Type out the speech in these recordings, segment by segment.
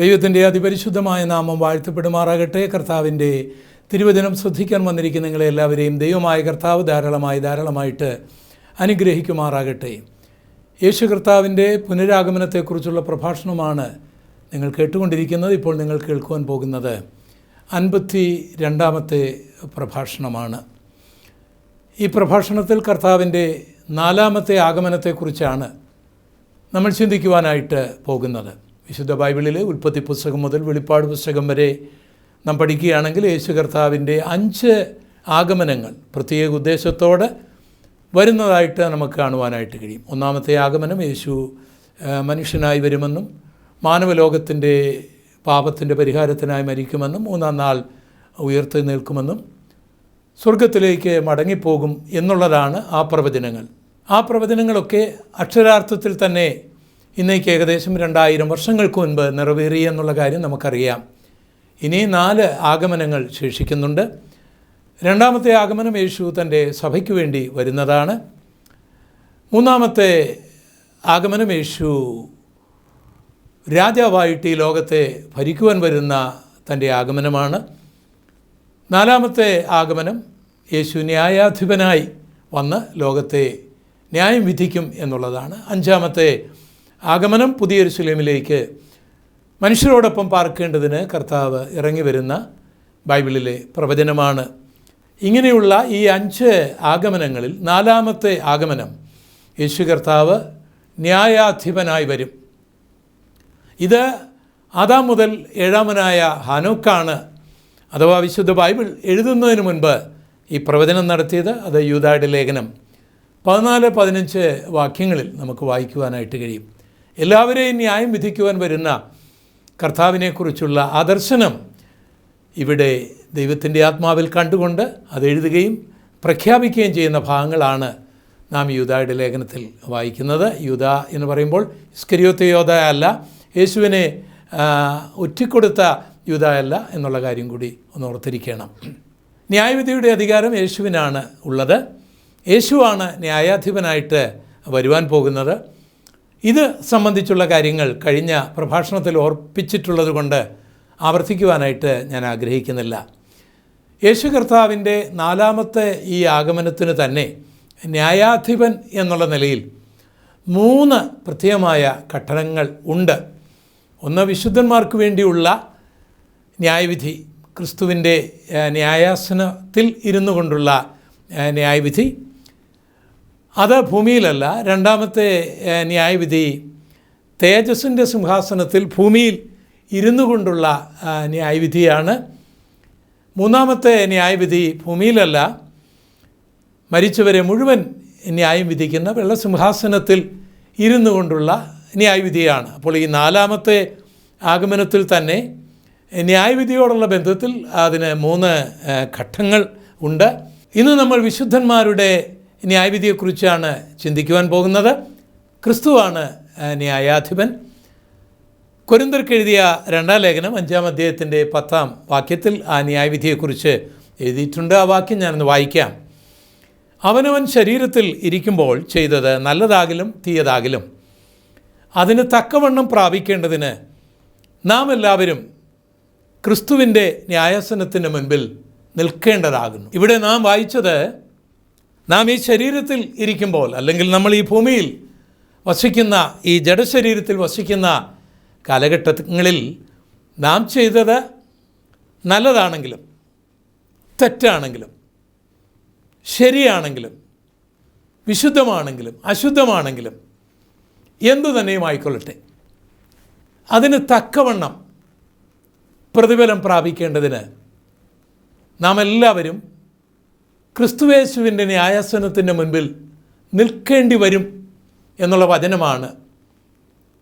ദൈവത്തിന്റെ അതിപരിശുദ്ധമായ നാമം വാഴ്ത്തപ്പെടുമാറാകട്ടെ. കർത്താവിന്റെ തിരുവചനം ശ്രദ്ധിക്കാൻ വന്നിരിക്കുന്ന നിങ്ങളെ എല്ലാവരെയും ദൈവമായ കർത്താവ് ധാരാളമായി ധാരാളമായിട്ട് അനുഗ്രഹിക്കുമാറാകട്ടെ. യേശു കർത്താവിന്റെ പുനരാഗമനത്തെക്കുറിച്ചുള്ള പ്രഭാഷണമാണ് നിങ്ങൾ കേട്ടുകൊണ്ടിരിക്കുന്നത്. ഇപ്പോൾ നിങ്ങൾ കേൾക്കുവാൻ പോകുന്നത് അൻപത്തി രണ്ടാമത്തെ പ്രഭാഷണമാണ്. ഈ പ്രഭാഷണത്തിൽ കർത്താവിന്റെ നാലാമത്തെ ആഗമനത്തെക്കുറിച്ചാണ് നമ്മൾ ചിന്തിക്കുവാനായിട്ട് പോകുന്നത്. വിശുദ്ധ ബൈബിളിലെ ഉൽപ്പത്തി പുസ്തകം മുതൽ വെളിപ്പാട് പുസ്തകം വരെ നാം പഠിക്കുകയാണെങ്കിൽ യേശു കർത്താവിന്റെ അഞ്ച് ആഗമനങ്ങൾ പ്രത്യേക ഉദ്ദേശത്തോടെ വരുന്നതായിട്ട് നമുക്ക് കാണുവാനായിട്ട് കഴിയും. ഒന്നാമത്തെ ആഗമനം യേശു മനുഷ്യനായി വരുമെന്നും മാനവലോകത്തിന്റെ പാപത്തിന്റെ പരിഹാരത്തിനായി മരിക്കുമെന്നും മൂന്നാം നാൾ ഉയർത്തി നിൽക്കുമെന്നും സ്വർഗത്തിലേക്ക് മടങ്ങിപ്പോകും എന്നുള്ളതാണ് ആ പ്രവചനങ്ങൾ. ആ പ്രവചനങ്ങളൊക്കെ അക്ഷരാർത്ഥത്തിൽ തന്നെ ഇന്നേക്ക് ഏകദേശം രണ്ടായിരം വർഷങ്ങൾക്ക് മുൻപ് നിറവേറി എന്നുള്ള കാര്യം നമുക്കറിയാം. ഇനി നാല് ആഗമനങ്ങൾ ശേഷിക്കുന്നുണ്ട്. രണ്ടാമത്തെ ആഗമനം യേശു തന്റെ സഭയ്ക്ക് വേണ്ടി വരുന്നതാണ്. മൂന്നാമത്തെ ആഗമനം യേശു രാജാവായിട്ട് ഈ ലോകത്തെ ഭരിക്കുവാൻ വരുന്ന തന്റെ ആഗമനമാണ്. നാലാമത്തെ ആഗമനം യേശു ന്യായാധിപനായി വന്ന് ലോകത്തെ ന്യായം വിധിക്കും എന്നുള്ളതാണ്. അഞ്ചാമത്തെ ആഗമനം പുതിയ യെരൂശലേമിലേക്ക് മനുഷ്യരോടൊപ്പം പാർക്കേണ്ടതിന് കർത്താവ് ഇറങ്ങി വരുന്ന ബൈബിളിലെ പ്രവചനമാണ്. ഇങ്ങനെയുള്ള ഈ അഞ്ച് ആഗമനങ്ങളിൽ നാലാമത്തെ ആഗമനം യേശു കർത്താവ് ന്യായാധിപനായി വരും. ഇത് ആദാം മുതൽ ഏഴാമനായ ഹാനോക്കാണ് അഥവാ വിശുദ്ധ ബൈബിൾ എഴുതുന്നതിന് മുൻപ് ഈ പ്രവചനം നടത്തിയത്. അത് യൂതായുടെ ലേഖനം പതിനാല് പതിനഞ്ച് വാക്യങ്ങളിൽ നമുക്ക് വായിക്കുവാനായിട്ട് കഴിയും. എല്ലാവരെയും ന്യായം വിധിക്കുവാൻ വരുന്ന കർത്താവിനെക്കുറിച്ചുള്ള ആ ദർശനം ഇവിടെ ദൈവത്തിന്റെ ആത്മാവിൽ കണ്ടുകൊണ്ട് അത് എഴുതുകയും പ്രഖ്യാപിക്കുകയും ചെയ്യുന്ന ഭാഗങ്ങളാണ് നാം യൂതായുടെ ലേഖനത്തിൽ വായിക്കുന്നത്. യൂത എന്ന് പറയുമ്പോൾ ഇസ്കരിയോത്ത യോധ അല്ല യേശുവിനെ ഒറ്റിക്കൊടുത്ത യൂത അല്ല എന്നുള്ള കാര്യം കൂടി ഒന്ന് ഓർത്തിരിക്കണം. ന്യായവിധിയുടെ അധികാരം യേശുവിനാണ് ഉള്ളത്. യേശുവാണ് ന്യായാധിപനായിട്ട് വരുവാൻ പോകുന്നത്. ഇത് സംബന്ധിച്ചുള്ള കാര്യങ്ങൾ കഴിഞ്ഞ പ്രഭാഷണത്തിൽ ഓർപ്പിച്ചിട്ടുള്ളത് കൊണ്ട് ആവർത്തിക്കുവാനായിട്ട് ഞാൻ ആഗ്രഹിക്കുന്നില്ല. യേശു കർത്താവിന്റെ നാലാമത്തെ ഈ ആഗമനത്തിന് തന്നെ ന്യായാധിപൻ എന്നുള്ള നിലയിൽ മൂന്ന് പ്രത്യേകമായ ഘട്ടനങ്ങൾ ഉണ്ട്. ഒന്ന് വിശുദ്ധന്മാർക്ക് വേണ്ടിയുള്ള ന്യായവിധി ക്രിസ്തുവിന്റെ ന്യായാസനത്തിൽ ഇരുന്നു കൊണ്ടുള്ള ന്യായവിധി. അത് ഭൂമിയിലല്ല രണ്ടാമത്തെ ന്യായവിധി തേജസ്സിന്റെ സിംഹാസനത്തിൽ ഭൂമിയിൽ ഇരുന്നു കൊണ്ടുള്ള ന്യായവിധിയാണ്. മൂന്നാമത്തെ ന്യായവിധി ഭൂമിയിലല്ല മരിച്ചവരെ മുഴുവൻ ന്യായം വിധിക്കുന്ന വെള്ളസിംഹാസനത്തിൽ ഇരുന്നു കൊണ്ടുള്ള ന്യായവിധിയാണ്. അപ്പോൾ ഈ നാലാമത്തെ ആഗമനത്തിൽ തന്നെ ന്യായവിധിയോടുള്ള ബന്ധത്തിൽ അതിന് മൂന്ന് ഘട്ടങ്ങൾ ഉണ്ട്. ഇന്ന് നമ്മൾ വിശുദ്ധന്മാരുടെ ന്യായവിധിയെക്കുറിച്ചാണ് ചിന്തിക്കുവാൻ പോകുന്നത്. ക്രിസ്തുവാണ് ന്യായാധിപൻ. കൊരിന്തർക്ക് എഴുതിയ രണ്ടാം ലേഖനം അഞ്ചാം അധ്യായത്തിന്റെ പത്താം വാക്യത്തിൽ ആ ന്യായവിധിയെക്കുറിച്ച് എഴുതിയിട്ടുണ്ട്. ആ വാക്യം ഞാനൊന്ന് വായിക്കാം. അവനവൻ ശരീരത്തിൽ ഇരിക്കുമ്പോൾ ചെയ്തത് നല്ലതാകിലും തീയതാകിലും. അതിന് തക്കവണ്ണം പ്രാപിക്കേണ്ടതിന് നാം എല്ലാവരും ക്രിസ്തുവിന്റെ ന്യായാസനത്തിന് മുൻപിൽ നിൽക്കേണ്ടതാകുന്നു. ഇവിടെ നാം വായിച്ചത് നാം ഈ ശരീരത്തിൽ ഇരിക്കുമ്പോൾ അല്ലെങ്കിൽ നമ്മൾ ഈ ഭൂമിയിൽ വസിക്കുന്ന ഈ ജഡശരീരത്തിൽ വസിക്കുന്ന കാലഘട്ടങ്ങളിൽ നാം ചെയ്തത് നല്ലതാണെങ്കിലും തെറ്റാണെങ്കിലും ശരിയാണെങ്കിലും വിശുദ്ധമാണെങ്കിലും അശുദ്ധമാണെങ്കിലും എന്തു തന്നെയും ആയിക്കൊള്ളട്ടെ. അതിന് തക്കവണ്ണം പ്രതിഫലം പ്രാപിക്കേണ്ടതിന് നാം എല്ലാവരും ക്രിസ്തുവേശുവിന്റെ ന്യായാസനത്തിന്റെ മുൻപിൽ നിൽക്കേണ്ടി വരും എന്നുള്ള വചനമാണ്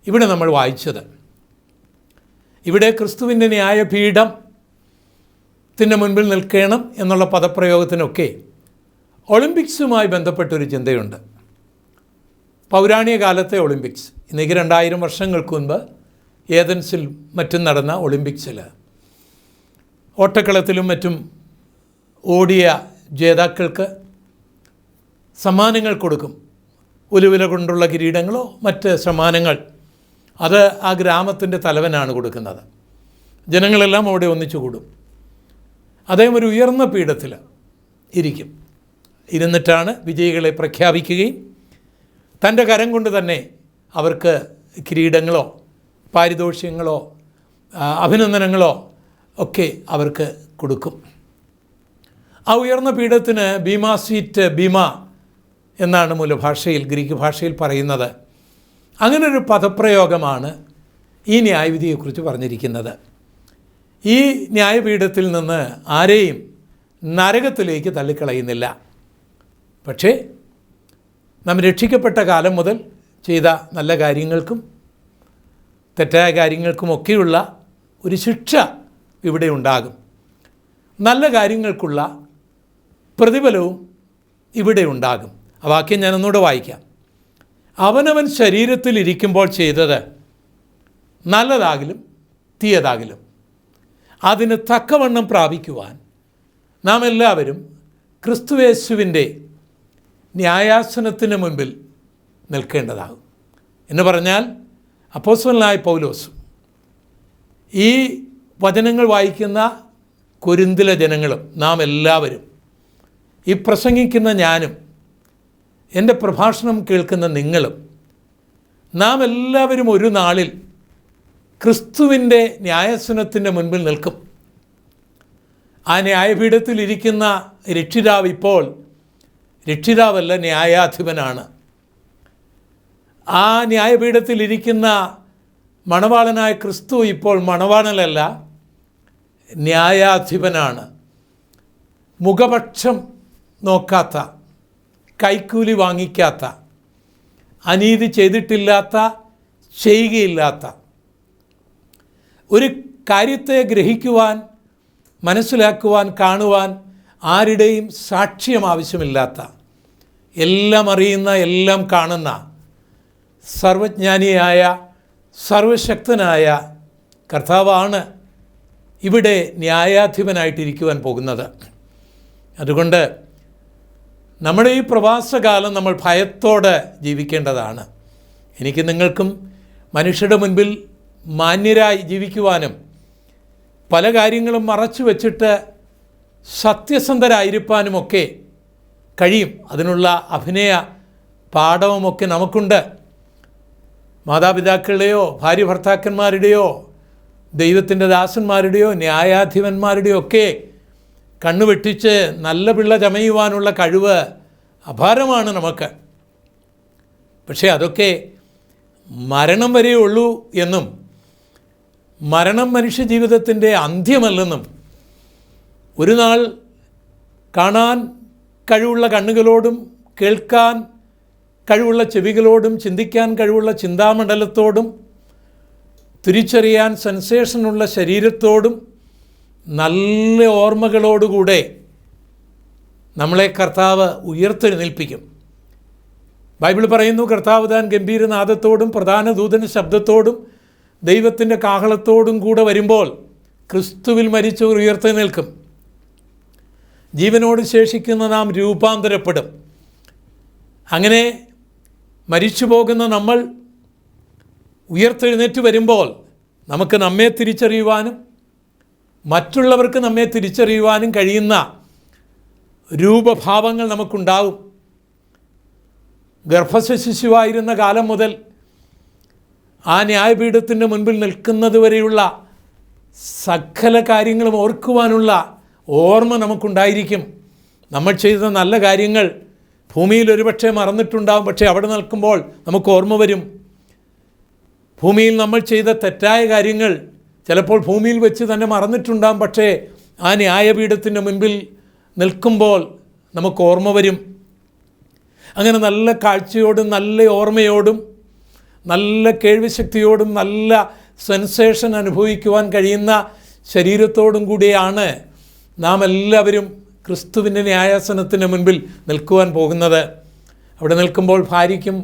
ഇവിടെ നമ്മൾ വായിച്ചത്. ഇവിടെ ക്രിസ്തുവിന്റെ ന്യായപീഠം ത്തിന്റെ മുൻപിൽ നിൽക്കണം എന്നുള്ള പദപ്രയോഗത്തിനൊക്കെ ഒളിമ്പിക്സുമായി ബന്ധപ്പെട്ടൊരു ചിന്തയുണ്ട്. പൗരാണിക കാലത്തെ ഒളിമ്പിക്സ്. ഇന്നേക്ക് രണ്ടായിരം വർഷങ്ങൾക്ക് മുൻപ് ഏതൻസിൽ മറ്റും നടന്ന ഒളിമ്പിക്സിൽ ഓട്ടക്കളത്തിലും മറ്റും ഓടിയ ജേതാക്കൾക്ക് സമ്മാനങ്ങൾ കൊടുക്കും. ഉലുവില കൊണ്ടുള്ള കിരീടങ്ങളോ മറ്റ് സമ്മാനങ്ങൾ. അത് ആ ഗ്രാമത്തിന്റെ തലവനാണ് കൊടുക്കുന്നത്. ജനങ്ങളെല്ലാം അവിടെ ഒന്നിച്ചു കൂടും. അദ്ദേഹം ഒരു ഉയർന്ന പീഠത്തിൽ ഇരിക്കും. ഇരുന്നിട്ടാണ് വിജയികളെ പ്രഖ്യാപിക്കുകയും തന്റെ കരം കൊണ്ട് തന്നെ അവർക്ക് കിരീടങ്ങളോ പാരിതോഷ്യങ്ങളോ അഭിനന്ദനങ്ങളോ ഒക്കെ അവർക്ക് കൊടുക്കും. ആ ഉയർന്ന പീഠത്തിന് ഭീമാ സീറ്റ് ഭീമ എന്നാണ് മൂലഭാഷയിൽ ഗ്രീക്ക് ഭാഷയിൽ പറയുന്നത്. അങ്ങനൊരു പദപ്രയോഗമാണ് ഈ ന്യായവിധിയെക്കുറിച്ച് പറഞ്ഞിരിക്കുന്നത്. ഈ ന്യായപീഠത്തിൽ നിന്ന് ആരെയും നരകത്തിലേക്ക് തള്ളിക്കളയുന്നില്ല. പക്ഷേ നാം രക്ഷിക്കപ്പെട്ട കാലം മുതൽ ചെയ്ത നല്ല കാര്യങ്ങൾക്കും തെറ്റായ കാര്യങ്ങൾക്കുമൊക്കെയുള്ള ഒരു ശിക്ഷ ഇവിടെ ഉണ്ടാകും. നല്ല കാര്യങ്ങൾക്കുള്ള പ്രതിഫലവും ഇവിടെ ഉണ്ടാകും. ആ വാക്യം ഞാനൊന്നുകൂടെ വായിക്കാം. അവനവൻ ശരീരത്തിൽ ഇരിക്കുമ്പോൾ ചെയ്തത് നല്ലതാകിലും തീയതാകിലും അതിന് തക്കവണ്ണം പ്രാപിക്കുവാൻ നാം എല്ലാവരും ക്രിസ്തുവേശുവിന്റെ ന്യായാസനത്തിന് മുൻപിൽ നിൽക്കേണ്ടതാകും. എന്ന് പറഞ്ഞാൽ അപ്പോസ്വലനായ പൗലോസും ഈ വചനങ്ങൾ വായിക്കുന്ന കുരുന്തിലെ ജനങ്ങളും നാം എല്ലാവരും ഈ പ്രസംഗിക്കുന്ന ഞാനും എന്റെ പ്രഭാഷണം കേൾക്കുന്ന നിങ്ങളും നാം എല്ലാവരും ഒരു നാളിൽ ക്രിസ്തുവിന്റെ ന്യായസനത്തിന്റെ മുൻപിൽ നിൽക്കും. ആ ന്യായപീഠത്തിൽ ഇരിക്കുന്ന രക്ഷിതാവ് ഇപ്പോൾ രക്ഷിതാവല്ല ന്യായാധിപനാണ്. ആ ന്യായപീഠത്തിൽ ഇരിക്കുന്ന മണവാളനായ ക്രിസ്തു ഇപ്പോൾ മണവാളനല്ല ന്യായാധിപനാണ്. മുഖപക്ഷം നോക്കാത്ത കൈക്കൂലി വാങ്ങിക്കാത്ത അനീതി ചെയ്തിട്ടില്ലാത്ത ചെയ്യുകയില്ലാത്ത. ഒരു കാര്യത്തെ ഗ്രഹിക്കുവാൻ മനസ്സിലാക്കുവാൻ കാണുവാൻ ആരുടെയും സാക്ഷ്യം ആവശ്യമില്ലാത്ത എല്ലാം അറിയുന്ന എല്ലാം കാണുന്ന സർവജ്ഞാനിയായ സർവശക്തനായ കർത്താവാണ് ഇവിടെ ന്യായാധിപനായിട്ടിരിക്കുവാൻ പോകുന്നത്. അതുകൊണ്ട് നമ്മുടെ ഈ പ്രവാസകാലം നമ്മൾ ഭയത്തോടെ ജീവിക്കേണ്ടതാണ്. എനിക്ക് നിങ്ങൾക്കും മനുഷ്യരുടെ മുൻപിൽ മാന്യരായി ജീവിക്കുവാനും പല കാര്യങ്ങളും മറച്ചു വച്ചിട്ട് സത്യസന്ധരായിരിക്കാനുമൊക്കെ കഴിയും. അതിനുള്ള അഭിനയ പാഠവുമൊക്കെ നമുക്കുണ്ട്. മാതാപിതാക്കളുടെയോ ഭാര്യ ഭർത്താക്കന്മാരുടെയോ ദൈവത്തിന്റെ ദാസന്മാരുടെയോ ന്യായാധിപന്മാരുടെയോ ഒക്കെ കണ്ണുവെട്ടിച്ച് നല്ല പിള്ള ചമയുവാനുള്ള കഴിവ് അപാരമാണ് നമുക്ക്. പക്ഷേ അതൊക്കെ മരണം വരെ ഉള്ളൂ എന്നും മരണം മനുഷ്യ ജീവിതത്തിന്റെ അന്ത്യമല്ലെന്നും ഒരു നാൾ കാണാൻ കഴിവുള്ള കണ്ണുകളോടും കേൾക്കാൻ കഴിവുള്ള ചെവികളോടും ചിന്തിക്കാൻ കഴിവുള്ള ചിന്താമണ്ഡലത്തോടും തിരിച്ചറിയാൻ സെൻസേഷനുള്ള ശരീരത്തോടും നല്ല ഓർമ്മകളോടുകൂടെ നമ്മളെ കർത്താവ് ഉയർത്തെഴുന്നേൽപ്പിക്കും ബൈബിൾ പറയുന്നു കർത്താവ് താൻ ഗംഭീരനാഥത്തോടും പ്രധാന ദൂതന ശബ്ദത്തോടും ദൈവത്തിന്റെ കാഹളത്തോടും കൂടെ വരുമ്പോൾ ക്രിസ്തുവിൽ മരിച്ചവർ നിൽക്കും. ജീവനോട് ശേഷിക്കുന്ന നാം രൂപാന്തരപ്പെടും. അങ്ങനെ മരിച്ചു പോകുന്ന നമ്മൾ ഉയർത്തെഴുന്നേറ്റ് വരുമ്പോൾ നമുക്ക് നമ്മെ തിരിച്ചറിയുവാനും മറ്റുള്ളവർക്ക് നമ്മെ തിരിച്ചറിയുവാനും കഴിയുന്ന രൂപഭാവങ്ങൾ നമുക്കുണ്ടാവും. ഗർഭശിശുവായിരുന്ന കാലം മുതൽ ആ ന്യായപീഠത്തിന്റെ മുൻപിൽ നിൽക്കുന്നത് വരെയുള്ള സകല കാര്യങ്ങളും ഓർക്കുവാനുള്ള ഓർമ്മ നമുക്കുണ്ടായിരിക്കും. നമ്മൾ ചെയ്ത നല്ല കാര്യങ്ങൾ ഭൂമിയിൽ ഒരുപക്ഷെ മറന്നിട്ടുണ്ടാവും പക്ഷേ അവിടെ നിൽക്കുമ്പോൾ നമുക്ക് ഓർമ്മ വരും. ഭൂമിയിൽ നമ്മൾ ചെയ്ത തെറ്റായ കാര്യങ്ങൾ ചിലപ്പോൾ ഭൂമിയിൽ വെച്ച് തന്നെ മറന്നിട്ടുണ്ടാകും പക്ഷേ ആ ന്യായപീഠത്തിന്റെ മുൻപിൽ നിൽക്കുമ്പോൾ നമുക്ക് ഓർമ്മ വരും. അങ്ങനെ നല്ല കാഴ്ചയോടും നല്ല ഓർമ്മയോടും നല്ല കേൾവിശക്തിയോടും നല്ല സെൻസേഷൻ അനുഭവിക്കുവാൻ കഴിയുന്ന ശരീരത്തോടും കൂടിയാണ് നാം എല്ലാവരും ക്രിസ്തുവിന്റെ ന്യായാസനത്തിന് മുൻപിൽ നിൽക്കുവാൻ പോകുന്നത്. അവിടെ നിൽക്കുമ്പോൾ ഭാര്യയ്ക്കും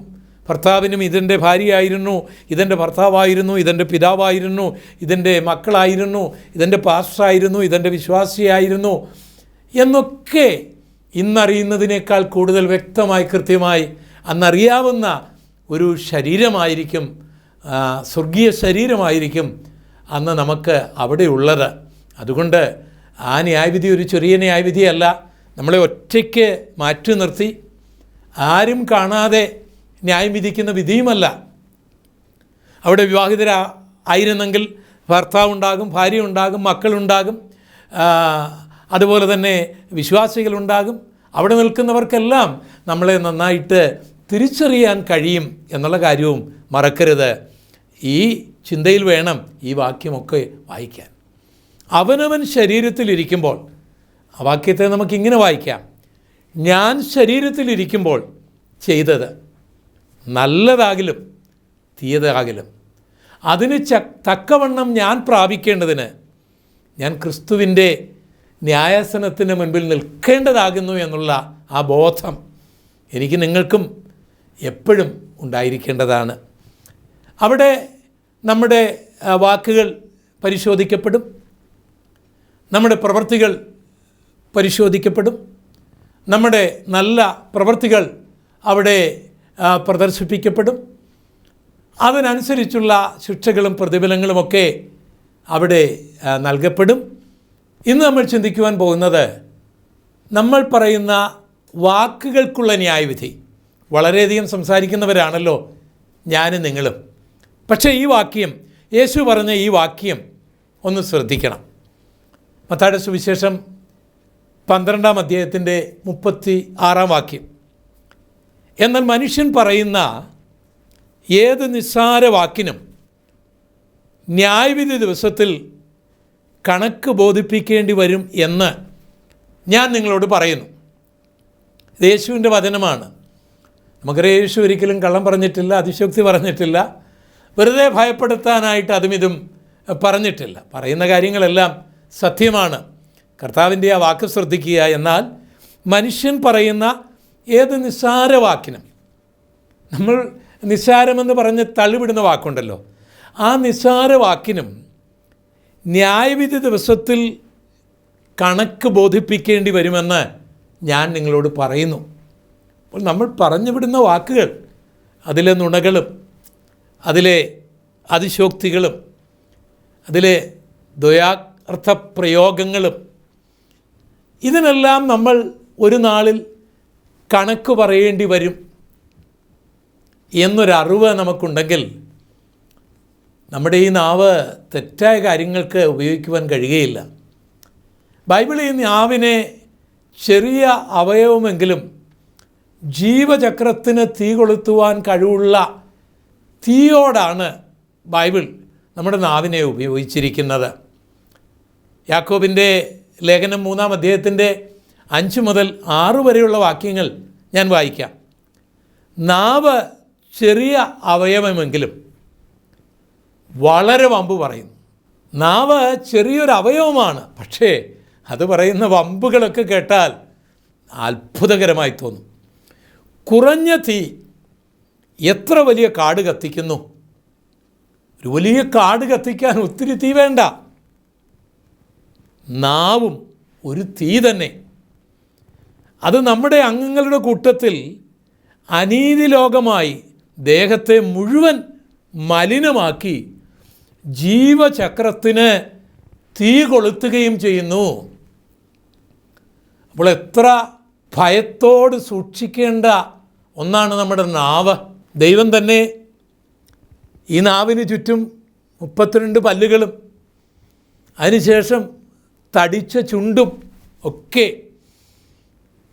ഭർത്താവിനും ഇതെന്റെ ഭാര്യയായിരുന്നു ഇതെന്റെ ഭർത്താവായിരുന്നു ഇതെന്റെ പിതാവായിരുന്നു ഇതെന്റെ മക്കളായിരുന്നു ഇതെന്റെ പാസ്റ്ററായിരുന്നു ഇതെന്റെ വിശ്വാസിയായിരുന്നു എന്നൊക്കെ ഇന്നറിയുന്നതിനേക്കാൾ കൂടുതൽ വ്യക്തമായി കൃത്യമായി അന്നറിയാവുന്ന ഒരു ശരീരമായിരിക്കും സ്വർഗീയ ശരീരമായിരിക്കും അന്ന് നമുക്ക് അവിടെയുള്ളത്. അതുകൊണ്ട് ആ ന്യായവിധി ഒരു ചെറിയ ന്യായവിധിയല്ല. നമ്മളെ ഒറ്റയ്ക്ക് മാറ്റി നിർത്തി. ആരും കാണാതെ ന്യായം വിധിക്കുന്ന വിധിയുമല്ല. അവിടെ വിവാഹിതരാ ആയിരുന്നെങ്കിൽ ഭർത്താവ് ഉണ്ടാകും ഭാര്യ ഉണ്ടാകും മക്കളുണ്ടാകും അതുപോലെ തന്നെ വിശ്വാസികളുണ്ടാകും. അവിടെ നിൽക്കുന്നവർക്കെല്ലാം നമ്മളെ നന്നായിട്ട് തിരിച്ചറിയാൻ കഴിയും എന്നുള്ള കാര്യവും മറക്കരുത്. ഈ ചിന്തയിൽ വേണം ഈ വാക്യമൊക്കെ വായിക്കാൻ. അവനവൻ ശരീരത്തിലിരിക്കുമ്പോൾ ആ വാക്യത്തെ നമുക്കിങ്ങനെ വായിക്കാം. ഞാൻ ശരീരത്തിലിരിക്കുമ്പോൾ ചെയ്തത് നല്ലതാകിലും തീയതാകിലും. അതിന് ച തക്കവണ്ണം ഞാൻ പ്രാപിക്കേണ്ടതിന് ഞാൻ ക്രിസ്തുവിന്റെ ന്യായാസനത്തിന് മുൻപിൽ നിൽക്കേണ്ടതാകുന്നു എന്നുള്ള ആ ബോധം എനിക്ക് നിങ്ങൾക്കും എപ്പോഴും ഉണ്ടായിരിക്കേണ്ടതാണ്. അവിടെ നമ്മുടെ വാക്കുകൾ പരിശോധിക്കപ്പെടും. നമ്മുടെ പ്രവൃത്തികൾ പരിശോധിക്കപ്പെടും. നമ്മുടെ നല്ല പ്രവൃത്തികൾ അവിടെ പ്രദർശിപ്പിക്കപ്പെടും. അതിനനുസരിച്ചുള്ള ശിക്ഷകളും പ്രതിഫലങ്ങളുമൊക്കെ അവിടെ നൽകപ്പെടും. ഇന്ന് നമ്മൾ ചിന്തിക്കുവാൻ പോകുന്നത് നമ്മൾ പറയുന്ന വാക്കുകൾക്കുള്ള ന്യായവിധി. വളരെയധികം സംസാരിക്കുന്നവരാണല്ലോ ഞാനും നിങ്ങളും. പക്ഷേ ഈ വാക്യം യേശു പറഞ്ഞ ഈ വാക്യം ഒന്ന് ശ്രദ്ധിക്കണം. മത്തായുടെ സുവിശേഷം പന്ത്രണ്ടാം അധ്യായത്തിന്റെ മുപ്പത്തി ആറാം വാക്യം. എന്നാൽ മനുഷ്യൻ പറയുന്ന ഏത് നിസ്സാര വാക്കിനും ന്യായവിധി ദിവസത്തിൽ കണക്ക് ബോധിപ്പിക്കേണ്ടി വരും എന്ന് ഞാൻ നിങ്ങളോട് പറയുന്നു. യേശുവിന്റെ വചനമാണ്. നമുക്കറിയാം യേശു ഒരിക്കലും കള്ളം പറഞ്ഞിട്ടില്ല അതിശോക്തി പറഞ്ഞിട്ടില്ല. വെറുതെ ഭയപ്പെടുത്താനായിട്ട് അതും ഇതും പറഞ്ഞിട്ടില്ല. പറയുന്ന കാര്യങ്ങളെല്ലാം സത്യമാണ്. കർത്താവിന്റെ ആ വാക്ക് ശ്രദ്ധിക്കുക എന്നാൽ മനുഷ്യൻ പറയുന്ന ഏത് നിസ്സാര വാക്കിനും നമ്മൾ നിസ്സാരമെന്ന് പറഞ്ഞ് തള്ളിവിടുന്ന വാക്കുണ്ടല്ലോ. ആ നിസ്സാര വാക്കിനും ന്യായവിധി ദിവസത്തിൽ കണക്ക് ബോധിപ്പിക്കേണ്ടി വരുമെന്ന് ഞാൻ നിങ്ങളോട് പറയുന്നു. അപ്പോൾ നമ്മൾ പറഞ്ഞു വിടുന്ന വാക്കുകൾ അതിലെ നുണകളും അതിലെ അതിശോക്തികളും അതിലെ ദ്വയാർത്ഥ പ്രയോഗങ്ങളും ഇതിനെല്ലാം നമ്മൾ ഒരു നാളിൽ കണക്ക് പറയേണ്ടി വരും എന്നൊരറിവ് നമുക്കുണ്ടെങ്കിൽ നമ്മുടെ ഈ നാവ് തെറ്റായ കാര്യങ്ങൾക്ക് ഉപയോഗിക്കുവാൻ കഴിയുകയില്ല. ബൈബിളിൽ നാവിനെ ചെറിയ അവയവമെങ്കിലും ജീവചക്രത്തിന് തീ കൊളുത്തുവാൻ കഴിവുള്ള തീയോടാണ് ബൈബിൾ നമ്മുടെ നാവിനെ ഉപയോഗിച്ചിരിക്കുന്നത്. യാക്കോബിന്റെ ലേഖനം മൂന്നാം അധ്യായത്തിന്റെ അഞ്ച് മുതൽ ആറ് വരെയുള്ള വാക്യങ്ങൾ ഞാൻ വായിക്കാം. നാവ് ചെറിയ അവയവമെങ്കിലും വളരെ വമ്പ് പറയുന്നു നാവ് ചെറിയൊരു അവയവമാണ് പക്ഷേ അത് പറയുന്ന വമ്പുകളൊക്കെ കേട്ടാൽ അത്ഭുതകരമായി തോന്നും. കുറഞ്ഞ തീ എത്ര വലിയ കാട് കത്തിക്കുന്നു? ഒരു വലിയ കാട് കത്തിക്കാൻ ഒത്തിരി തീ വേണ്ട. നാവും ഒരു തീ തന്നെ. അത് നമ്മുടെ അംഗങ്ങളുടെ കൂട്ടത്തിൽ അനീതി ലോകമായി ദേഹത്തെ മുഴുവൻ മലിനമാക്കി ജീവചക്രത്തിന് തീ കൊളുത്തുകയും ചെയ്യുന്നു. അപ്പോൾ എത്ര ഭയത്തോട് സൂക്ഷിക്കേണ്ട ഒന്നാണ് നമ്മുടെ നാവ്. ദൈവം തന്നെ ഈ നാവിന് ചുറ്റും മുപ്പത്തിരണ്ട് പല്ലുകളും അതിനുശേഷം തടിച്ച ചുണ്ടും ഒക്കെ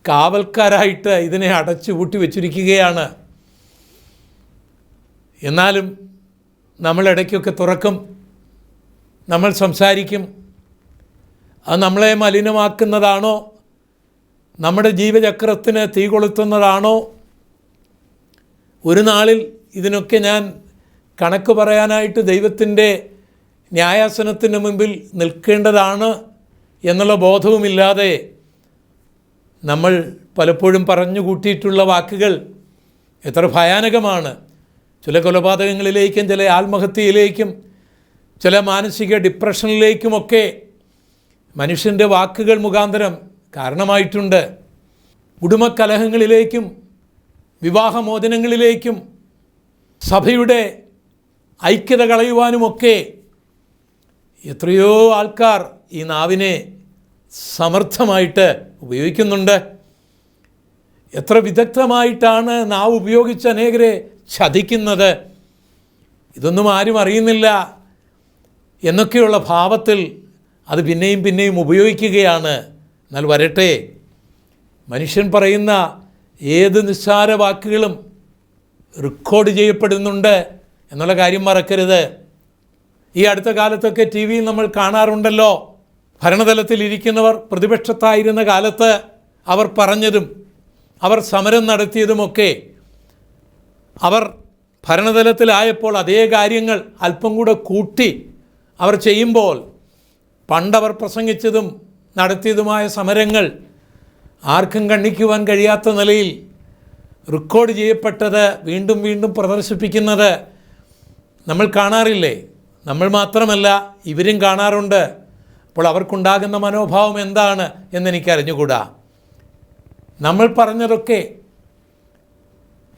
കാവൽക്കാരായിട്ട് ഇതിനെ അടച്ചു പൂട്ടി വച്ചിരിക്കുകയാണ്. എന്നാലും നമ്മളിടയ്ക്കൊക്കെ തുറക്കും. നമ്മൾ സംസാരിക്കും. അത് നമ്മളെ മലിനമാക്കുന്നതാണോ? നമ്മുടെ ജീവചക്രത്തിന് തീ കൊളുത്തുന്നതാണോ? ഒരു നാളിൽ ഇതിനൊക്കെ ഞാൻ കണക്ക് പറയാനായിട്ട് ദൈവത്തിന്റെ ന്യായാസനത്തിന് മുമ്പിൽ നിൽക്കേണ്ടതാണ് എന്നുള്ള ബോധവുമില്ലാതെ നമ്മൾ പലപ്പോഴും പറഞ്ഞു കൂട്ടിയിട്ടുള്ള വാക്കുകൾ എത്ര ഭയാനകമാണ്. ചില കൊലപാതകങ്ങളിലേക്കും ചില ആത്മഹത്യയിലേക്കും ചില മാനസിക ഡിപ്രഷനിലേക്കുമൊക്കെ മനുഷ്യന്റെ വാക്കുകൾ മുഖാന്തരം കാരണമായിട്ടുണ്ട്. കുടുംബക്കലഹങ്ങളിലേക്കും വിവാഹമോചനങ്ങളിലേക്കും സഭയുടെ ഐക്യത കളയുവാനുമൊക്കെ എത്രയോ ആൾക്കാർ ഈ നാവിനെ സമർത്ഥമായിട്ട് ഉപയോഗിക്കുന്നുണ്ട്. എത്ര വിദഗ്ധമായിട്ടാണ് നാവ് ഉപയോഗിച്ച് അനേകരെ ചതിക്കുന്നത്. ഇതൊന്നും ആരും അറിയുന്നില്ല എന്നൊക്കെയുള്ള ഭാവത്തിൽ അത് പിന്നെയും പിന്നെയും ഉപയോഗിക്കുകയാണ്. എന്നാൽ വരട്ടെ മനുഷ്യൻ പറയുന്ന ഏത് നിസ്സാര വാക്കുകളും റെക്കോർഡ് ചെയ്യപ്പെടുന്നുണ്ട് എന്നുള്ള കാര്യം മറക്കരുത്. ഈ അടുത്ത കാലത്തൊക്കെ ടി വിയിൽ നമ്മൾ കാണാറുണ്ടല്ലോ. ഭരണതലത്തിൽ ഇരിക്കുന്നവർ പ്രതിപക്ഷത്തായിരുന്ന കാലത്ത് അവർ പറഞ്ഞതും അവർ സമരം നടത്തിയതുമൊക്കെ അവർ ഭരണതലത്തിലായപ്പോൾ അതേ കാര്യങ്ങൾ അല്പം കൂടെ കൂട്ടി അവർ ചെയ്യുമ്പോൾ പണ്ടവർ പ്രസംഗിച്ചതും നടത്തിയതുമായ സമരങ്ങൾ ആർക്കും കണ്ണിക്കുവാൻ കഴിയാത്ത നിലയിൽ റെക്കോർഡ് ചെയ്യപ്പെട്ടത് വീണ്ടും വീണ്ടും പ്രദർശിപ്പിക്കുന്നത് നമ്മൾ കാണാറില്ലേ? നമ്മൾ മാത്രമല്ല ഇവരും കാണാറുണ്ട്. അപ്പോൾ അവർക്കുണ്ടാകുന്ന മനോഭാവം എന്താണ് എന്നെനിക്കറിഞ്ഞുകൂടാ? നമ്മൾ പറഞ്ഞതൊക്കെ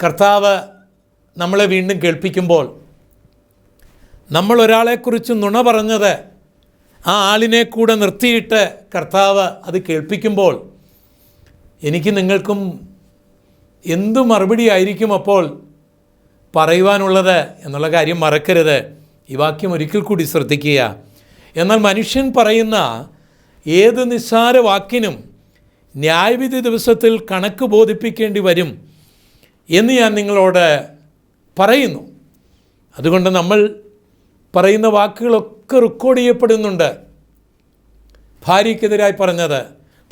കർത്താവ് നമ്മളെ വീണ്ടും കേൾപ്പിക്കുമ്പോൾ നമ്മൾ ഒരാളെക്കുറിച്ച് നുണ പറഞ്ഞത് ആ ആളിനെ കൂടെ നിർത്തിയിട്ട് കർത്താവ് അത് കേൾപ്പിക്കുമ്പോൾ എനിക്ക് നിങ്ങൾക്കും എന്തു മറുപടി ആയിരിക്കും അപ്പോൾ പറയുവാനുള്ളത് എന്നുള്ള കാര്യം മറക്കരുത്. ഈ വാക്യം ഒരിക്കൽ കൂടി ശ്രദ്ധിക്കുക. എന്നാൽ മനുഷ്യൻ പറയുന്ന ഏത് നിസ്സാര വാക്കിനും ന്യായവിധി ദിവസത്തിൽ കണക്ക് ബോധിപ്പിക്കേണ്ടി വരും എന്ന് ഞാൻ നിങ്ങളോട് പറയുന്നു. അതുകൊണ്ട് നമ്മൾ പറയുന്ന വാക്കുകളൊക്കെ റെക്കോർഡ് ചെയ്യപ്പെടുന്നുണ്ട്. ഭാര്യയ്ക്കെതിരായി പറഞ്ഞത്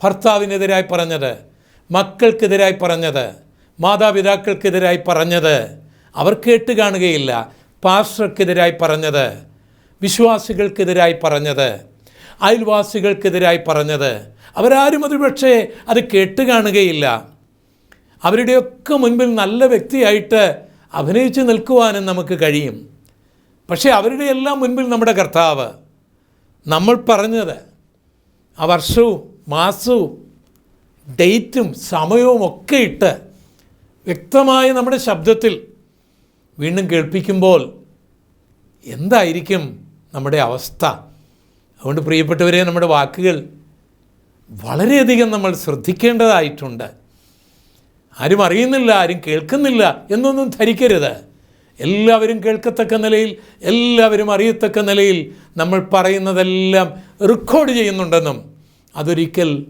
ഭർത്താവിനെതിരായി പറഞ്ഞത് മക്കൾക്കെതിരായി പറഞ്ഞത് മാതാപിതാക്കൾക്കെതിരായി പറഞ്ഞത് അവർ കേട്ട് കാണുകയില്ല. പാസ്റ്റർക്കെതിരായി പറഞ്ഞത് വിശ്വാസികൾക്കെതിരായി പറഞ്ഞത് അയൽവാസികൾക്കെതിരായി പറഞ്ഞത്. അവരാരും അത് പക്ഷേ അത് കേട്ട് കാണുകയില്ല. അവരുടെയൊക്കെ മുൻപിൽ നല്ല വ്യക്തിയായിട്ട് അഭിനയിച്ച് നിൽക്കുവാനും നമുക്ക് കഴിയും. പക്ഷേ അവരുടെ എല്ലാം മുൻപിൽ നമ്മുടെ കർത്താവ്. നമ്മൾ പറഞ്ഞത് ആ വർഷവും മാസവും ഡേറ്റും സമയവും ഒക്കെ ഇട്ട് വ്യക്തമായ നമ്മുടെ ശബ്ദത്തിൽ വീണ്ടും കേൾപ്പിക്കുമ്പോൾ എന്തായിരിക്കും നമ്മുടെ അവസ്ഥ. അതുകൊണ്ട് പ്രിയപ്പെട്ടവരെ നമ്മുടെ വാക്കുകൾ വളരെയധികം നമ്മൾ ശ്രദ്ധിക്കേണ്ടതായിട്ടുണ്ട്. ആരും അറിയുന്നില്ല ആരും കേൾക്കുന്നില്ല എന്നൊന്നും ധരിക്കരുത്. എല്ലാവരും കേൾക്കത്തക്ക നിലയിൽ എല്ലാവരും അറിയത്തക്ക നിലയിൽ നമ്മൾ പറയുന്നതെല്ലാം റെക്കോർഡ് ചെയ്യുന്നുണ്ടെന്നും അതൊരിക്കൽ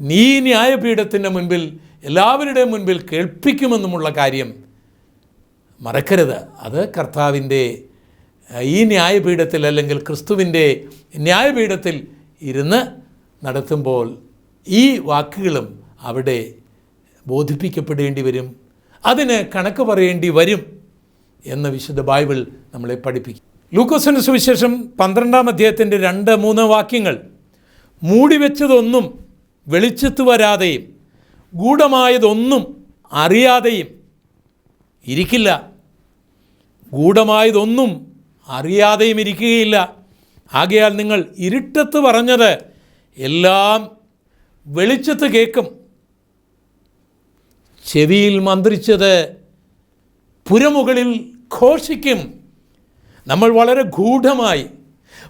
നീ ന്യായപീഠത്തിന്റെ മുൻപിൽ എല്ലാവരുടെയും മുൻപിൽ കേൾപ്പിക്കുമെന്നുമുള്ള കാര്യം മറക്കരുത്. അത് കർത്താവിന്റെ ഈ ന്യായപീഠത്തിൽ അല്ലെങ്കിൽ ക്രിസ്തുവിന്റെ ന്യായപീഠത്തിൽ ഇരുന്ന് നടത്തുമ്പോൾ ഈ വാക്കുകളും അവിടെ ബോധിപ്പിക്കപ്പെടേണ്ടി വരും. അതിന് കണക്ക് പറയേണ്ടി വരും എന്ന് വിശുദ്ധ ബൈബിൾ നമ്മളെ പഠിപ്പിക്കും. ലൂക്കോസിന് സുവിശേഷം പന്ത്രണ്ടാം അധ്യായത്തിന്റെ രണ്ട് മൂന്ന് വാക്യങ്ങൾ. മൂടിവെച്ചതൊന്നും വെളിച്ചത്ത് വരാതെയും ഗൂഢമായതൊന്നും അറിയാതെയും ഇരിക്കില്ല. ഗൂഢമായതൊന്നും അറിയാതെയും ഇരിക്കുകയില്ല. ആകയാൽ നിങ്ങൾ ഇരുട്ടത്ത് പറഞ്ഞത് എല്ലാം വെളിച്ചത്ത് കേൾക്കും. ചെവിയിൽ മന്ത്രിച്ചത് പുരമുകളിൽ ഘോഷിക്കും. നമ്മൾ വളരെ ഗൂഢമായി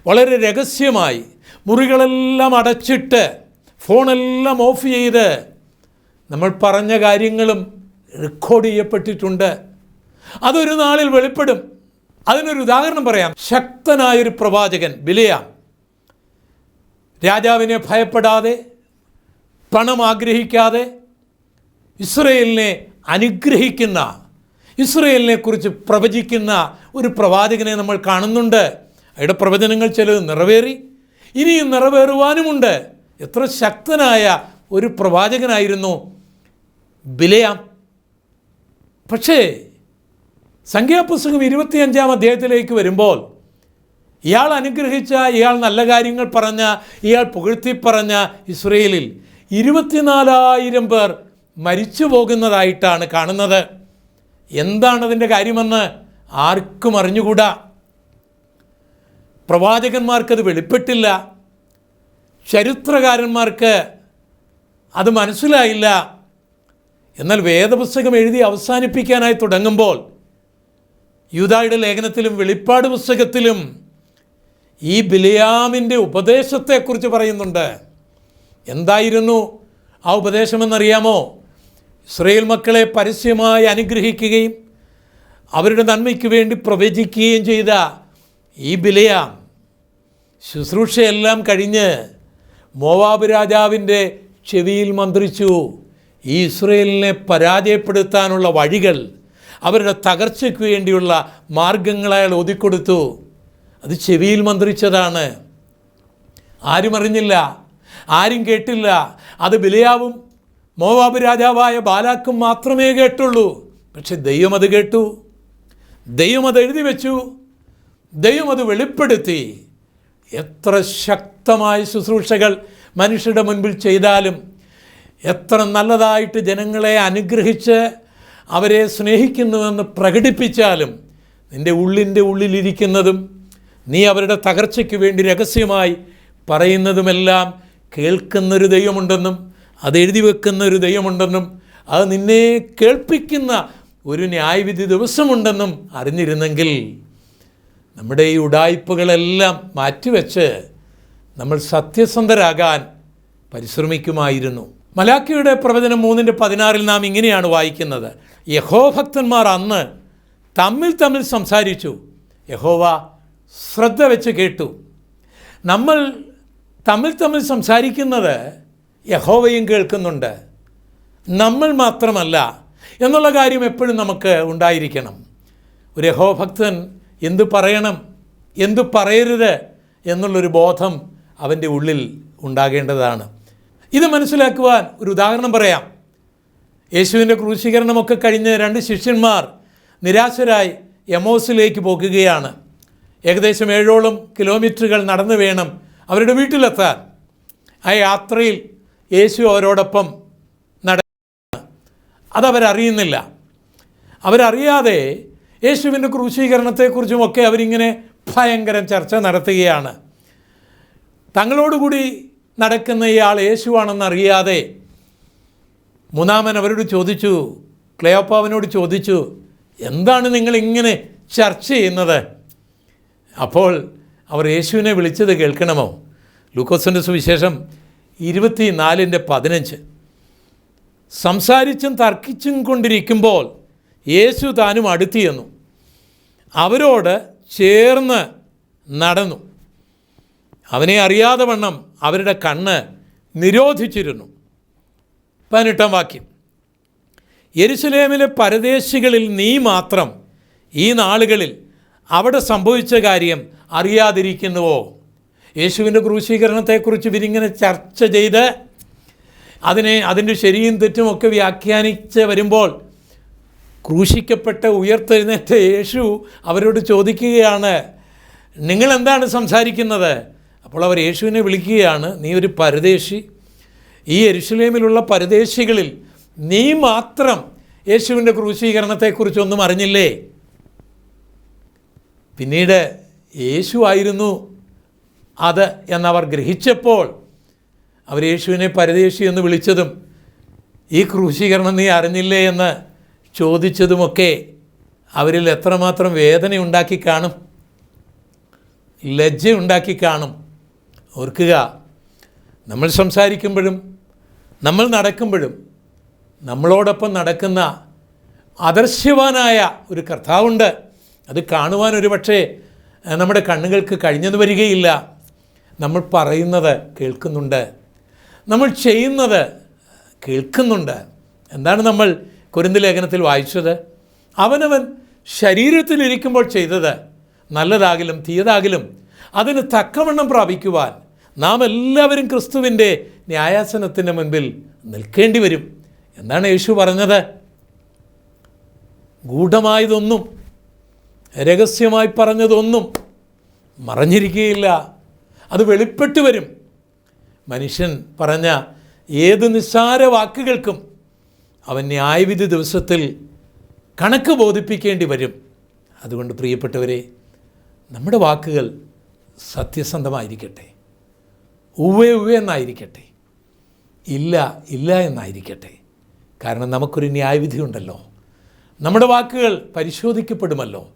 വളരെ രഹസ്യമായി മുറികളെല്ലാം അടച്ചിട്ട് ഫോണെല്ലാം ഓഫ് ചെയ്ത് നമ്മൾ പറഞ്ഞ കാര്യങ്ങളും റെക്കോർഡ് ചെയ്യപ്പെട്ടിട്ടുണ്ട്. അതൊരു നാളിൽ വെളിപ്പെടും. അതിനൊരു ഉദാഹരണം പറയാം. ശക്തനായൊരു പ്രവാചകൻ ബിലയാം രാജാവിനെ ഭയപ്പെടാതെ പണം ആഗ്രഹിക്കാതെ ഇസ്രയേലിനെ അനുഗ്രഹിക്കുന്ന ഇസ്രയേലിനെ കുറിച്ച് പ്രവചിക്കുന്ന ഒരു പ്രവാചകനെ നമ്മൾ കാണുന്നുണ്ട്. അയാളുടെ പ്രവചനങ്ങൾ ചിലത് നിറവേറി ഇനിയും നിറവേറുവാനുമുണ്ട്. എത്ര ശക്തനായ ഒരു പ്രവാചകനായിരുന്നു ബിലയാം പക്ഷേ സംഖ്യാപുസ്തകം ഇരുപത്തിയഞ്ചാം അധ്യായത്തിലേക്ക് വരുമ്പോൾ ഇയാൾ അനുഗ്രഹിച്ച ഇയാൾ നല്ല കാര്യങ്ങൾ പറഞ്ഞ ഇയാൾ പുകഴ്ത്തി പറഞ്ഞ ഇസ്രയേലിൽ ഇരുപത്തിനാലായിരം പേർ മരിച്ചു പോകുന്നതായിട്ടാണ് കാണുന്നത്. എന്താണതിന്റെ കാര്യമെന്ന് ആർക്കും അറിഞ്ഞുകൂടാ. പ്രവാചകന്മാർക്കത് വെളിപ്പെട്ടില്ല. ചരിത്രകാരന്മാർക്ക് അത് മനസ്സിലായില്ല. എന്നാൽ വേദപുസ്തകം എഴുതി അവസാനിപ്പിക്കാനായി തുടങ്ങുമ്പോൾ യൂതായുടെ ലേഖനത്തിലും വെളിപ്പാട് പുസ്തകത്തിലും ഈ ബിലിയാമിന്റെ ഉപദേശത്തെക്കുറിച്ച് പറയുന്നുണ്ട്. എന്തായിരുന്നു ആ ഉപദേശമെന്നറിയാമോ? ഇസ്രയേൽ മക്കളെ പരസ്യമായി അനുഗ്രഹിക്കുകയും അവരുടെ നന്മയ്ക്ക് വേണ്ടി പ്രവചിക്കുകയും ചെയ്ത ഈ ബിലയാം ശുശ്രൂഷയെല്ലാം കഴിഞ്ഞ് മോവാബ് രാജാവിന്റെ ചെവിയിൽ മന്ത്രിച്ചു ഈ ഇസ്രയേലിനെ പരാജയപ്പെടുത്താനുള്ള വഴികൾ അവരുടെ തകർച്ചയ്ക്ക് വേണ്ടിയുള്ള മാർഗങ്ങൾ അയാൾ ഒതുക്കൊടുത്തു അത് ചെവിയിൽ മന്ത്രിച്ചതാണ്. ആരും അറിഞ്ഞില്ല ആരും കേട്ടില്ല. അത് ബിലയാവും മോവാബ് രാജാവായ ബാലാക്കും മാത്രമേ കേട്ടുള്ളൂ. പക്ഷെ ദൈവം അത് കേട്ടു. ദൈവം അത് എഴുതി വെച്ചു. ദൈവം അത് വെളിപ്പെടുത്തി. എത്ര ശക്തമായ ശുശ്രൂഷകൾ മനുഷ്യരുടെ മുൻപിൽ ചെയ്താലും എത്ര നല്ലതായിട്ട് ജനങ്ങളെ അനുഗ്രഹിച്ച് അവരെ സ്നേഹിക്കുന്നുവെന്ന് പ്രകടിപ്പിച്ചാലും നിന്റെ ഉള്ളിന്റെ ഉള്ളിലിരിക്കുന്നതും നീ അവരുടെ തകർച്ചയ്ക്ക് വേണ്ടി രഹസ്യമായി പറയുന്നതുമെല്ലാം കേൾക്കുന്നൊരു ദൈവമുണ്ടെന്നും അത് എഴുതി വെക്കുന്ന ഒരു ദൈവമുണ്ടെന്നും അത് നിന്നെ കേൾപ്പിക്കുന്ന ഒരു ന്യായവിധി ദിവസമുണ്ടെന്നും അറിഞ്ഞിരുന്നെങ്കിൽ നമ്മുടെ ഈ ഉടായ്പകളെല്ലാം മാറ്റിവെച്ച് നമ്മൾ സത്യസന്ധരാകാൻ പരിശ്രമിക്കുമായിരുന്നു. മലാക്കിയുടെ പ്രവചനം മൂന്നിന്റെ പതിനാറിൽ നാം ഇങ്ങനെയാണ് വായിക്കുന്നത്. യഹോഭക്തന്മാർ അന്ന് തമ്മിൽ തമ്മിൽ സംസാരിച്ചു. യഹോവ ശ്രദ്ധ വെച്ച് കേട്ടു. നമ്മൾ തമ്മിൽ തമ്മിൽ സംസാരിക്കുന്നത് യഹോവയും കേൾക്കുന്നുണ്ട്. നമ്മൾ മാത്രമല്ല എന്നുള്ള കാര്യം എപ്പോഴും നമുക്ക് ഉണ്ടായിരിക്കണം. ഒരു യഹോഭക്തൻ എന്തു പറയണം എന്തു പറയരുത് എന്നുള്ളൊരു ബോധം അവന്റെ ഉള്ളിൽ ഉണ്ടാകേണ്ടതാണ്. ഇത് മനസ്സിലാക്കുവാൻ ഒരു ഉദാഹരണം പറയാം. യേശുവിന്റെ ക്രൂശീകരണമൊക്കെ കഴിഞ്ഞ് രണ്ട് ശിഷ്യന്മാർ നിരാശരായി എമോസിലേക്ക് പോകുകയാണ്. ഏകദേശം ഏഴോളം കിലോമീറ്ററുകൾ നടന്നു വേണം അവരുടെ വീട്ടിലെത്താൻ. ആ യാത്രയിൽ യേശു അവരോടൊപ്പം നട അതവരറിയുന്നില്ല. അവരറിയാതെ യേശുവിന്റെ ക്രൂശീകരണത്തെക്കുറിച്ചുമൊക്കെ അവരിങ്ങനെ ഭയങ്കര ചർച്ച നടത്തുകയാണ്. തങ്ങളോടുകൂടി നടക്കുന്ന ഇയാൾ യേശുവാണെന്നറിയാതെ മൂന്നാമൻ അവരോട് ചോദിച്ചു ക്ലയോപ്പാവിനോട് ചോദിച്ചു എന്താണ് നിങ്ങൾ ഇങ്ങനെ ചർച്ച ചെയ്യുന്നത്? അപ്പോൾ അവർ യേശുവിനെ വിളിച്ചത് കേൾക്കണമോ? ലൂക്കോസിന്റെ സുവിശേഷം ഇരുപത്തി നാലിന്റെ പതിനഞ്ച്. സംസാരിച്ചും തർക്കിച്ചും കൊണ്ടിരിക്കുമ്പോൾ യേശു താനും അടുത്തു ചെന്നു. അവരോട് ചേർന്ന് നടന്നു. അവനെ അറിയാതെ വണ്ണം അവരുടെ കണ്ണ് നിരോധിച്ചിരുന്നു. പതിനെട്ടാം വാക്യം. യെരുസലേമിലെ പരദേശികളിൽ നീ മാത്രം ഈ നാളുകളിൽ അവിടെ സംഭവിച്ച കാര്യം അറിയാതിരിക്കുന്നുവോ? യേശുവിന്റെ ക്രൂശീകരണത്തെക്കുറിച്ച് ഇവരിങ്ങനെ ചർച്ച ചെയ്ത് അതിനെ അതിന്റെ ശരിയും തെറ്റുമൊക്കെ വ്യാഖ്യാനിച്ച് വരുമ്പോൾ ക്രൂശിക്കപ്പെട്ട ഉയർത്തെഴുന്നേറ്റ യേശു അവരോട് ചോദിക്കുകയാണ് നിങ്ങളെന്താണ് സംസാരിക്കുന്നത്? അപ്പോൾ അവർ യേശുവിനെ വിളിക്കുകയാണ് നീ ഒരു പരദേശി. ഈ എരുഷലേമിലുള്ള പരദേശികളിൽ നീ മാത്രം യേശുവിന്റെ ക്രൂശീകരണത്തെക്കുറിച്ചൊന്നും അറിഞ്ഞില്ലേ? പിന്നീട് യേശു ആയിരുന്നു അത് എന്നവർ ഗ്രഹിച്ചപ്പോൾ അവർ യേശുവിനെ പരദേശി എന്ന് വിളിച്ചതും ഈ ക്രൂശീകരണം നീ അറിഞ്ഞില്ലേ? എന്ന് ചോദിച്ചതുമൊക്കെ അവരിൽ എത്രമാത്രം വേദന ഉണ്ടാക്കി കാണും ലജ്ജ ഉണ്ടാക്കി കാണും. ഓർക്കുക നമ്മൾ സംസാരിക്കുമ്പോഴും നമ്മൾ നടക്കുമ്പോഴും നമ്മളോടൊപ്പം നടക്കുന്ന അദർശ്യവാനായ ഒരു കർത്താവുണ്ട്. അത് കാണുവാൻ ഒരു പക്ഷേ നമ്മുടെ കണ്ണുകൾക്ക് കഴിഞ്ഞെന്ന് വരികയില്ല. നമ്മൾ പറയുന്നത് കേൾക്കുന്നുണ്ട്. നമ്മൾ ചെയ്യുന്നത് കേൾക്കുന്നുണ്ട്. എന്താണ് നമ്മൾ കുരുന്ത് ലേഖനത്തിൽ വായിച്ചത്? അവനവൻ ശരീരത്തിലിരിക്കുമ്പോൾ ചെയ്തത് നല്ലതാകിലും തീയതാകിലും അതിന് തക്കവണ്ണം പ്രാപിക്കുവാൻ നാം എല്ലാവരും ക്രിസ്തുവിന്റെ ന്യായാസനത്തിന്റെ മുൻപിൽ നിൽക്കേണ്ടി വരും. എന്താണ് യേശു പറഞ്ഞത്. ഗൂഢമായതൊന്നും രഹസ്യമായി പറഞ്ഞതൊന്നും മറഞ്ഞിരിക്കുകയില്ല. അത് വെളിപ്പെട്ട് വരും. മനുഷ്യൻ പറഞ്ഞ ഏത് നിസ്സാര വാക്കുകൾക്കും അവൻ ന്യായവിധി ദിവസത്തിൽ കണക്ക് ബോധിപ്പിക്കേണ്ടി വരും. അതുകൊണ്ട് പ്രിയപ്പെട്ടവരെ നമ്മുടെ വാക്കുകൾ സത്യസന്ധമായിരിക്കട്ടെ. ഉവ്വേ ഉവ്വേ എന്നായിരിക്കട്ടെ. ഇല്ല ഇല്ല എന്നായിരിക്കട്ടെ. കാരണം നമുക്കൊരു ന്യായവിധി ഉണ്ടല്ലോ. നമ്മുടെ വാക്കുകൾ പരിശോധിക്കപ്പെടുമല്ലോ.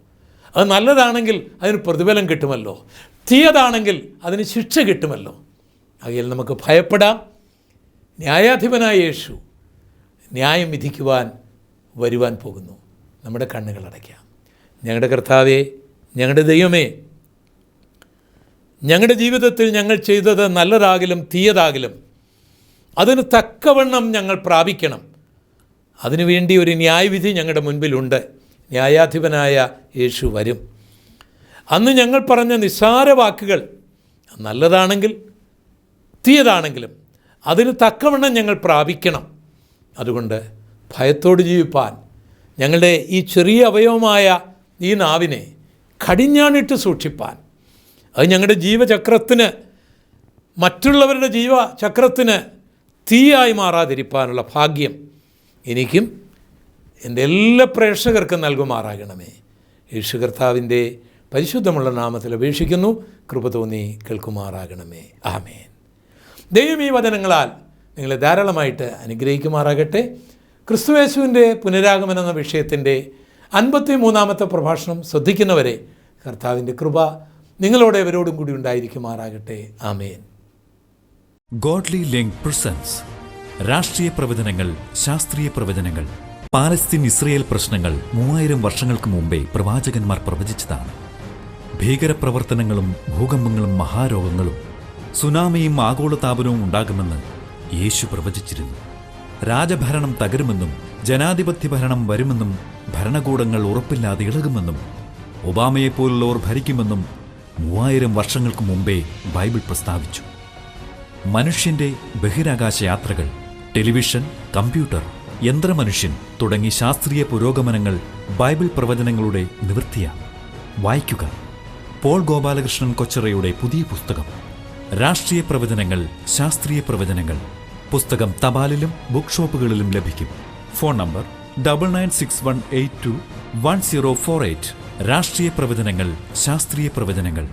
അത് നല്ലതാണെങ്കിൽ അതിന് പ്രതിഫലം കിട്ടുമല്ലോ. തീയതാണെങ്കിൽ അതിന് ശിക്ഷ കിട്ടുമല്ലോ. അതിൽ നമുക്ക് ഭയപ്പെടാം. ന്യായാധിപനായ യേശു ന്യായം വിധിക്കുവാൻ വരുവാൻ പോകുന്നു. നമ്മുടെ കണ്ണുകൾ അടയ്ക്കാം. ഞങ്ങളുടെ കർത്താവേ ഞങ്ങളുടെ ദൈവമേ ഞങ്ങളുടെ ജീവിതത്തിൽ ഞങ്ങൾ ചെയ്തത് നല്ലതാകിലും തീയതാകിലും അതിന് തക്കവണ്ണം ഞങ്ങൾ പ്രാപിക്കണം. അതിനുവേണ്ടി ഒരു ന്യായവിധി ഞങ്ങളുടെ മുൻപിലുണ്ട്. ന്യായാധിപനായ യേശു വരും. അന്ന് ഞങ്ങൾ പറഞ്ഞ നിസ്സാര വാക്കുകൾ നല്ലതാണെങ്കിൽ തീയതാണെങ്കിലും അതിന് തക്കവണ്ണം ഞങ്ങൾ പ്രാപിക്കണം. അതുകൊണ്ട് ഭയത്തോട് ജീവിപ്പാൻ ഞങ്ങളുടെ ഈ ചെറിയ അവയവമായ ഈ നാവിനെ കടിഞ്ഞാണിട്ട് സൂക്ഷിപ്പാൻ അത് ഞങ്ങളുടെ ജീവചക്രത്തിന് മറ്റുള്ളവരുടെ ജീവചക്രത്തിന് തീയായി മാറാതിരിക്കാനുള്ള ഭാഗ്യം എനിക്കും എന്റെ എല്ലാ പ്രേക്ഷകർക്കും നൽകുമാറാകണമേ. യേശു കർത്താവിന്റെ പരിശുദ്ധമുള്ള നാമത്തിൽ അപേക്ഷിക്കുന്നു. കൃപ തോന്നി കേൾക്കുമാറാകണമേ. ആമേൻ. ദൈവം ഈ വചനങ്ങളാൽ നിങ്ങളെ ധാരാളമായിട്ട് അനുഗ്രഹിക്കുമാറാകട്ടെ. ക്രിസ്തുവേശുവിന്റെ പുനരാഗമനം എന്ന വിഷയത്തിന്റെ അൻപത്തി മൂന്നാമത്തെ പ്രഭാഷണം ശ്രദ്ധിക്കുന്നവരെ കർത്താവിന്റെ കൃപ നിങ്ങളോട് അവരോടും കൂടി ഉണ്ടായിരിക്കുമാറാകട്ടെ. ആമേൻ. ഗോഡ്ലി ലിങ്ക് പ്രസൻസ് രാഷ്ട്രീയ പ്രവചനങ്ങൾ ശാസ്ത്രീയ പ്രവചനങ്ങൾ പാലസ്തീൻ ഇസ്രയേൽ പ്രശ്നങ്ങൾ മൂവായിരം വർഷങ്ങൾക്ക് മുമ്പേ പ്രവാചകന്മാർ പ്രവചിച്ചതാണ്. ഭീകരപ്രവർത്തനങ്ങളും ഭൂകമ്പങ്ങളും മഹാരോഗങ്ങളും സുനാമിയും ആഗോളതാപനവും ഉണ്ടാകുമെന്ന് യേശു പ്രവചിച്ചിരുന്നു. രാജഭരണം തകരുമെന്നും ജനാധിപത്യ ഭരണം വരുമെന്നും ഭരണകൂടങ്ങൾ ഉറപ്പില്ലാതെ ഇളകുമെന്നും ഒബാമയെപ്പോലുള്ളവർ ഭരിക്കുമെന്നും മൂവായിരം വർഷങ്ങൾക്ക് മുമ്പേ ബൈബിൾ പ്രസ്താവിച്ചു. മനുഷ്യന്റെ ബഹിരാകാശ യാത്രകൾ ടെലിവിഷൻ കമ്പ്യൂട്ടർ യന്ത്രമനുഷ്യൻ തുടങ്ങി ശാസ്ത്രീയ പുരോഗമനങ്ങൾ ബൈബിൾ പ്രവചനങ്ങളുടെ നിവൃത്തിയാണ് വായിക്കുക. പോൾ ഗോപാലകൃഷ്ണൻ കൊച്ചറയുടെ പുതിയ പുസ്തകം. രാഷ്ട്രീയ പ്രവചനങ്ങൾ ശാസ്ത്രീയ പ്രവചനങ്ങൾ. പുസ്തകം തപാലിലും ബുക്ക് ഷോപ്പുകളിലും ലഭിക്കും. Phone number double nine six one eight two one zero four eight. രാഷ്ട്രീയ പ്രവചനങ്ങൾ ശാസ്ത്രീയ പ്രവചനങ്ങൾ.